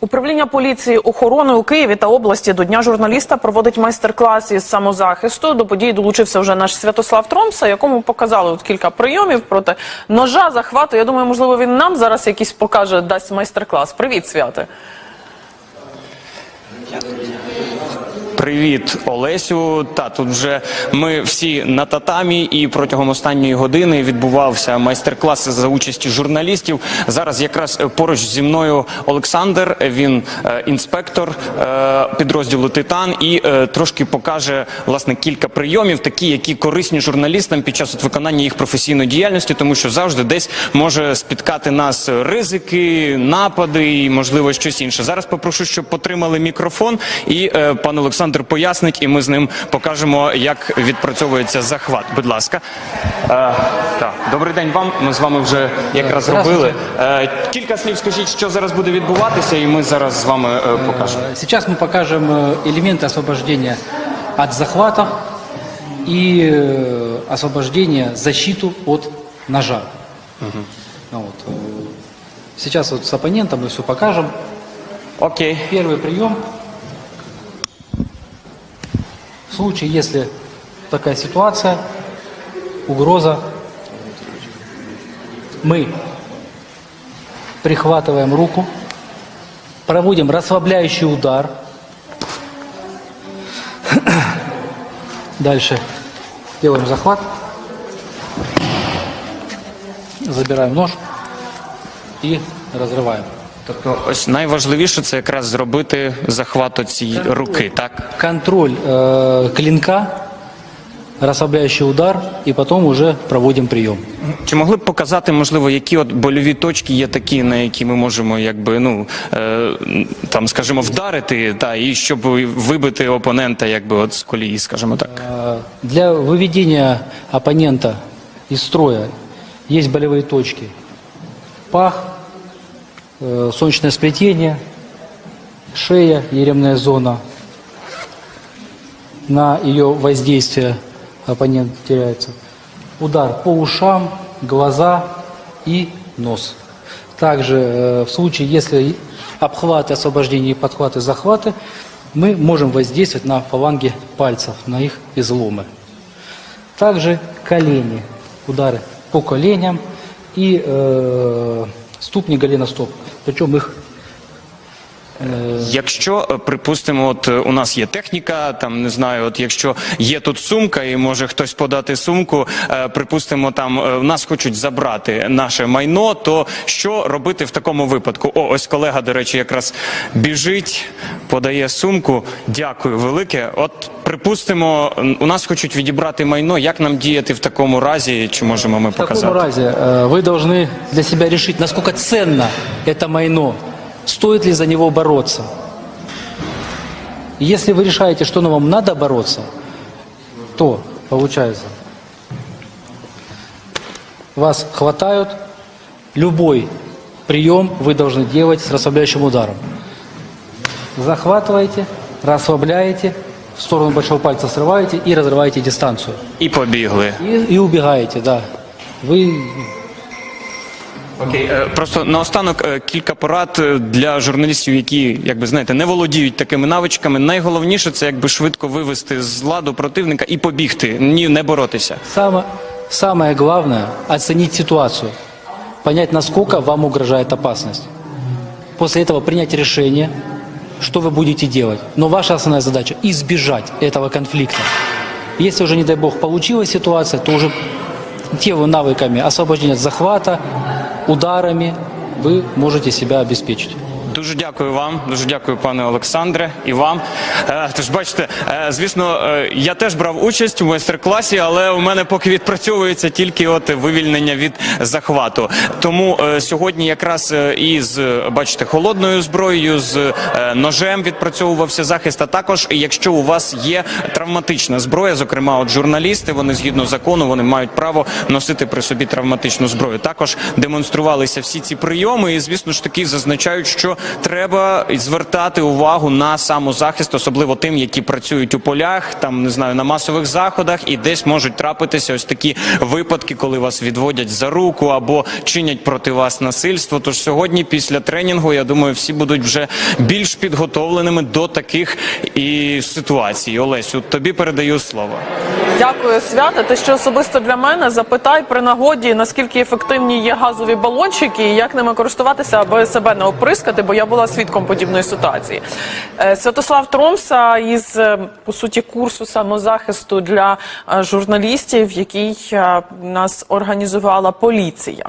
Управління поліції охорони у Києві та області до Дня журналіста проводить майстер-клас із самозахисту. До подій долучився вже наш Святослав Тромса, якому показали от кілька прийомів проти ножа, захвату. Я думаю, можливо, він нам зараз якийсь покаже, дасть майстер-клас. Привіт, святе. Привіт, Олесю. Та тут вже ми всі на татамі, і протягом останньої години відбувався майстер-клас за участі журналістів. Зараз якраз е, поруч зі мною Олександр. Він е, інспектор е, підрозділу Титан і е, трошки покаже власне кілька прийомів, такі, які корисні журналістам під час от виконання їх професійної діяльності, тому що завжди десь може спіткати нас ризики, напади і можливо щось інше. Зараз попрошу, щоб потримали мікрофон, і е, пан Олександр пояснить, і ми з ним покажемо, як відпрацьовується захват. Будь ласка, е, так, добрий день вам. Ми з вами вже якраз зробили. Е, кілька слів скажіть, що зараз буде відбуватися, і ми зараз з вами е, покажемо. Сейчас мы покажем э, элементы освобождения от захвата и э, освобождения, защиту от ножа. Ну вот, э, Сейчас вот с оппонентом мы все покажем. Окей. Первый прием. Случае, если такая ситуация, угроза, мы прихватываем руку, проводим расслабляющий удар. Дальше делаем захват. Забираем нож и разрываем. Тобто, ось найважливіше це якраз зробити захват цієї руки, так? Контроль э, клинка, расслабляющий удар, и потом уже проводим прием. Чи могли б показати, можливо, які от больові точки є такі, на які ми можемо, якби ну е, там, скажімо, вдарити, та і щоб вибити опонента, якби от з колії, скажімо так. Э, Для выведения оппонента из строя есть болевые точки. Пах, э, Солнечное сплетение, шея, еремная зона. На ее воздействие оппонент теряется. Удар по ушам, глаза и нос. Также э, в случае, если обхваты, освобождение, подхваты, захваты, мы можем воздействовать на фаланги пальцев, на их изломы. Также колени, удары по коленям и э, ступни голеностоп. Причем их Якщо е, припустимо, от е, у нас є техніка, там не знаю, от якщо є тут сумка, і може хтось подати сумку, е, припустимо, там е, в нас хочуть забрати наше майно, то що робити в такому випадку? О, ось колега, до речі, якраз біжить, подає сумку. Дякую велике. От припустимо, м, у нас хочуть відібрати майно. Як нам діяти в такому разі? Чи можемо ми в таком показати? разе э, вы должны для себя решить, насколько ценно это майно, стоит ли за него бороться. И Если вы решаете, что ну, вам надо бороться, то получается, вас хватают, любой прием вы должны делать с расслабляющим ударом. Захватываете, расслабляете, в сторону большого пальца срываете и разрываете дистанцию. І побігли. И, и убегаете, да. Вы Окей, е, просто наостанок е, кілька порад е, для журналістів, які, якби знаєте, не володіють такими навичками. Найголовніше це якби швидко вивести з ладу противника і побігти, ні, не боротися. Само- самое главное оценить ситуацию, понять, насколько вам угрожает опасность. После этого принять решение, что вы будете делать. Но ваша основная задача – избежать этого конфликта. Если уже, не дай бог, получилась ситуация, то уже теми навыками освобождения от захвата, ударами вы можете себя обеспечить. Дуже дякую вам, дуже дякую, пане Олександре, і вам. Е, Тож бачите, е, звісно, е, я теж брав участь у майстер-класі, але у мене поки відпрацьовується тільки от вивільнення від захвату. Тому сьогодні якраз і з бачите холодною зброєю, з ножем відпрацьовувався захист. А також, якщо у вас є травматична зброя, зокрема, от журналісти, вони згідно закону, вони мають право носити при собі травматичну зброю. Також демонструвалися всі ці прийоми, і звісно ж таки зазначають, що треба звертати увагу на самозахист, особливо тим, які працюють у полях, там не знаю, на масових заходах, і десь можуть трапитися ось такі випадки, коли вас відводять за руку або чинять проти вас насильство. Тож сьогодні, після тренінгу, я думаю, всі будуть вже більш підготовленими до таких і ситуацій. Олесю, тобі передаю слово. Дякую, свята. Те, що особисто для мене, запитай при нагоді, наскільки ефективні є газові балончики і як ними користуватися, аби себе не оприскати, бо я була свідком подібної ситуації. Е, Святослав Тромса із е, по суті курсу самозахисту для е, журналістів, який нас організувала поліція.